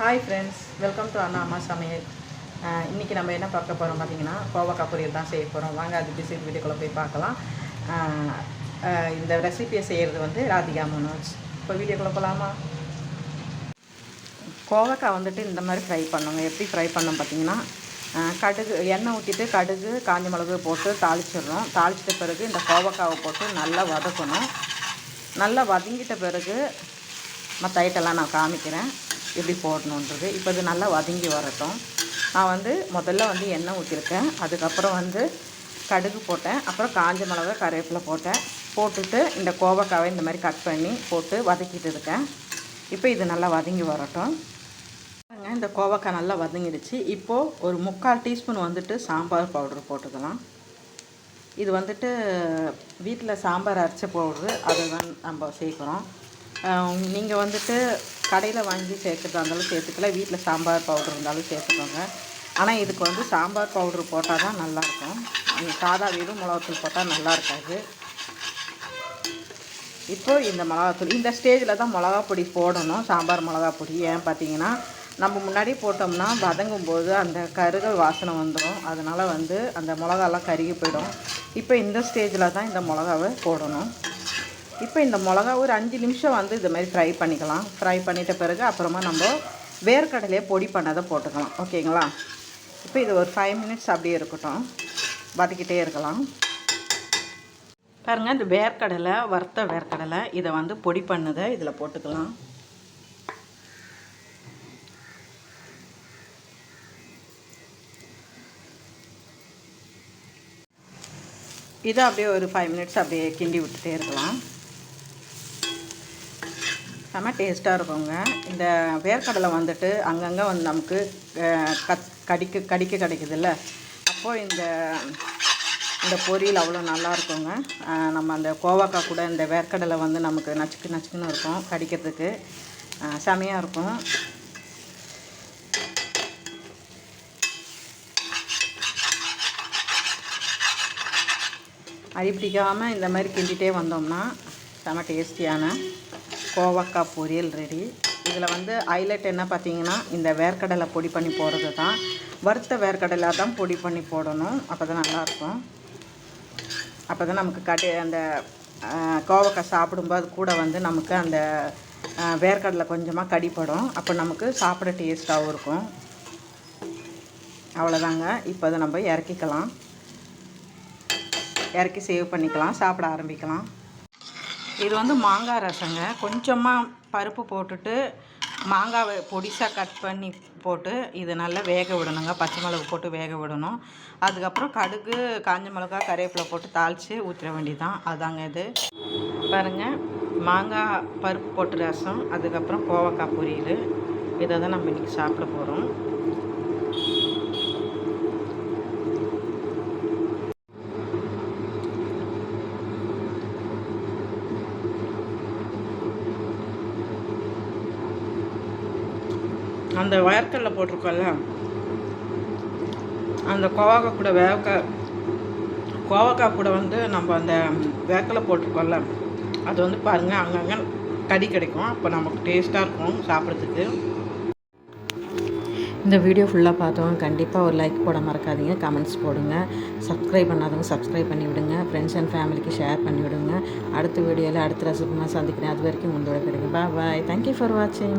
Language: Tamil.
Hi friends welcome to Anna Amma Samayal இன்றைக்கி இன்னைக்கு நம்ம என்ன பார்க்க போகிறோம் பார்த்தீங்கன்னா கோவக்காய் பொரியல் தான் செய்ய போகிறோம் வாங்க அது பிசி வீடியோக்குள்ளே போய் பார்க்கலாம். இந்த ரெசிபியை செய்கிறது வந்து ராதிகா மனோஜ். இப்போ வீடியோக்குள்ளே போகலாமா கோவக்காய் வந்துட்டு இந்த மாதிரி ஃப்ரை பண்ணுங்க. எப்படி ஃப்ரை பண்ணோம் பார்த்தீங்கன்னா கடுகு எண்ணெய் ஊற்றிட்டு கடுகு காஞ்ச மிளகு போட்டு தாளிச்சிடுறோம். தாளிச்சிட்ட பிறகு இந்த கோவக்காவை போட்டு நல்லா வதக்கணும். நல்லா வதங்கிட்ட பிறகு மற்ற ஐட்டெல்லாம் நான் காமிக்கிறேன். எப்படி போடணுன்றது. இப்போ இது நல்லா வதங்கி வரட்டும். நான் வந்து முதல்ல வந்து எண்ணெய் ஊற்றிருக்கேன் அதுக்கப்புறம் வந்து கடுகு போட்டேன். அப்புறம் காஞ்ச மிளகா கருவேப்பிலை போட்டேன். போட்டுட்டு இந்த கோவக்காவை இந்த மாதிரி கட் பண்ணி போட்டு வதக்கிட்டு இருக்கேன். இப்போ இது நல்லா வதங்கி வரட்டும். இந்த கோவக்காய் நல்லா வதங்கிடுச்சு. இப்போது ஒரு முக்கால் டீஸ்பூன் வந்துட்டு சாம்பார் பவுடர் போட்டுக்கலாம். இது வந்துட்டு வீட்டில் சாம்பார் அரைச்ச பவுடரு. அதை தான் நம்ம சேர்க்குறோம். நீங்கள் வந்துட்டு கடையில் வாங்கி சேர்க்குறதா இருந்தாலும் சேர்த்துக்கலாம் வீட்டில் சாம்பார் பவுடர் இருந்தாலும் சேர்த்துக்கோங்க. ஆனால் இதுக்கு வந்து சாம்பார் பவுட்ரு போட்டால் தான் நல்லாயிருக்கும். சாதா வெறும் மிளகாத்தூள் போட்டால் நல்லா இருக்காது இப்போது இந்த மிளகாத்தூள் இந்த ஸ்டேஜில் தான் மிளகா பொடி போடணும். சாம்பார் மிளகா பொடி. ஏன் பார்த்தீங்கன்னா நம்ம முன்னாடி போட்டோம்னா வதங்கும் போது அந்த கருகல் வாசனை வந்துடும் அதனால் வந்து அந்த மிளகாலாம் கருகி போயிடும். இப்போ இந்த ஸ்டேஜில் தான் இந்த மிளகாவை போடணும். இப்போ இந்த மிளகா ஒரு அஞ்சு நிமிஷம் வந்து இது மாதிரி ஃப்ரை பண்ணிக்கலாம். ஃப்ரை பண்ணிட்ட பிறகு அப்புறமா நம்ம வேர்க்கடலையை பொடி பண்ணதை போட்டுக்கலாம். ஓகேங்களா? இப்போ இது ஒரு ஃபைவ் மினிட்ஸ் அப்படியே இருக்கட்டும். வதக்கிட்டே இருக்கலாம். பாருங்கள் இந்த வேர்க்கடலை வறுத்த வேர்க்கடலை இதை வந்து பொடி பண்ணதை இதில் போட்டுக்கலாம். இதை அப்படியே ஒரு ஃபைவ் மினிட்ஸ் அப்படியே கிண்டி விட்டுட்டே இருக்கலாம். செம்ம டேஸ்ட்டாக இருக்குங்க. இந்த வேர்க்கடலை வந்துட்டு அங்கங்கே வந்து நமக்கு கத் கடிக்க கடிக்க கிடைக்குதுல்ல. அப்போது இந்த இந்த பொரியல் அவ்வளோ நல்லா இருக்குங்க. நம்ம அந்த கோவாக்காய் கூட இந்த வேர்க்கடலை வந்து நமக்கு நச்சுக்கு நச்சுக்குன்னு இருக்கும் கடிக்கிறதுக்கு. செமையாக இருக்கும். அடி பிடிக்காமல் இந்த மாதிரி கிண்டிகிட்டே வந்தோம்னா செம டேஸ்டியான கோவக்காய் பொரியல் ரெடி. இதில் வந்து ஹைலைட் என்ன பார்த்தீங்கன்னா இந்த வேர்க்கடலை பொடி பண்ணி போடுறது தான். வறுத்த வேர்க்கடலை தான் பொடி பண்ணி போடணும். அப்போ தான் நல்லாயிருக்கும். அப்போ தான் நமக்கு கடி அந்த கோவக்காய் சாப்பிடும்போது கூட வந்து நமக்கு அந்த வேர்க்கடலை கொஞ்சமாக கடிப்படும். அப்போ நமக்கு சாப்பிட டேஸ்ட்டாகவும் இருக்கும். அவ்வளோதாங்க. இப்போ அதை நம்ம இறக்கிக்கலாம். இறக்கி சேவ் பண்ணிக்கலாம். சாப்பிட ஆரம்பிக்கலாம். இது வந்து மாங்காய் ரசங்க. கொஞ்சமாக பருப்பு போட்டுட்டு மாங்காவை பொடிசாக கட் பண்ணி போட்டு இது நல்லா வேக விடணுங்க. பச்சை மிளகு போட்டு வேக விடணும். அதுக்கப்புறம் கடுகு காஞ்ச மிளகா கருவேப்பிலை போட்டு தாளித்து ஊற்றிட வேண்டியதுதான். அதாங்க இது. பாருங்கள் மாங்காய் பருப்பு போட்டு ரசம் அதுக்கப்புறம் கோவக்காய் பொரியல். இதை தான் நம்ம இன்றைக்கி சாப்பிட போகிறோம் அந்த வயற்கல்ல போட்டிருக்கோம்ல. அந்த கோவக்காய் கூட வேவக்காய் கோவக்காய் கூட வந்து நம்ம அந்த வேக்கலை போட்டிருக்கோம்ல. அது வந்து பாருங்கள் அங்கங்கே கடி கிடைக்கும். அப்போ நமக்கு டேஸ்ட்டாக இருக்கும் சாப்பிட்றதுக்கு. இந்த வீடியோ ஃபுல்லாக பார்த்தவங்க கண்டிப்பாக ஒரு லைக் போட மறக்காதீங்க. கமெண்ட்ஸ் போடுங்க. சப்ஸ்கிரைப் பண்ணாதவங்க சப்ஸ்கிரைப் பண்ணி விடுங்க. ஃப்ரெண்ட்ஸ் அண்ட் ஃபேமிலிக்கு ஷேர் பண்ணி விடுங்க. அடுத்த வீடியோவில் அடுத்த ரெசிபி சந்திக்கிறேன். அது வரைக்கும் உங்களோட கிடைக்கும் பாய் பாய் தேங்க்யூ ஃபார் வாட்சிங்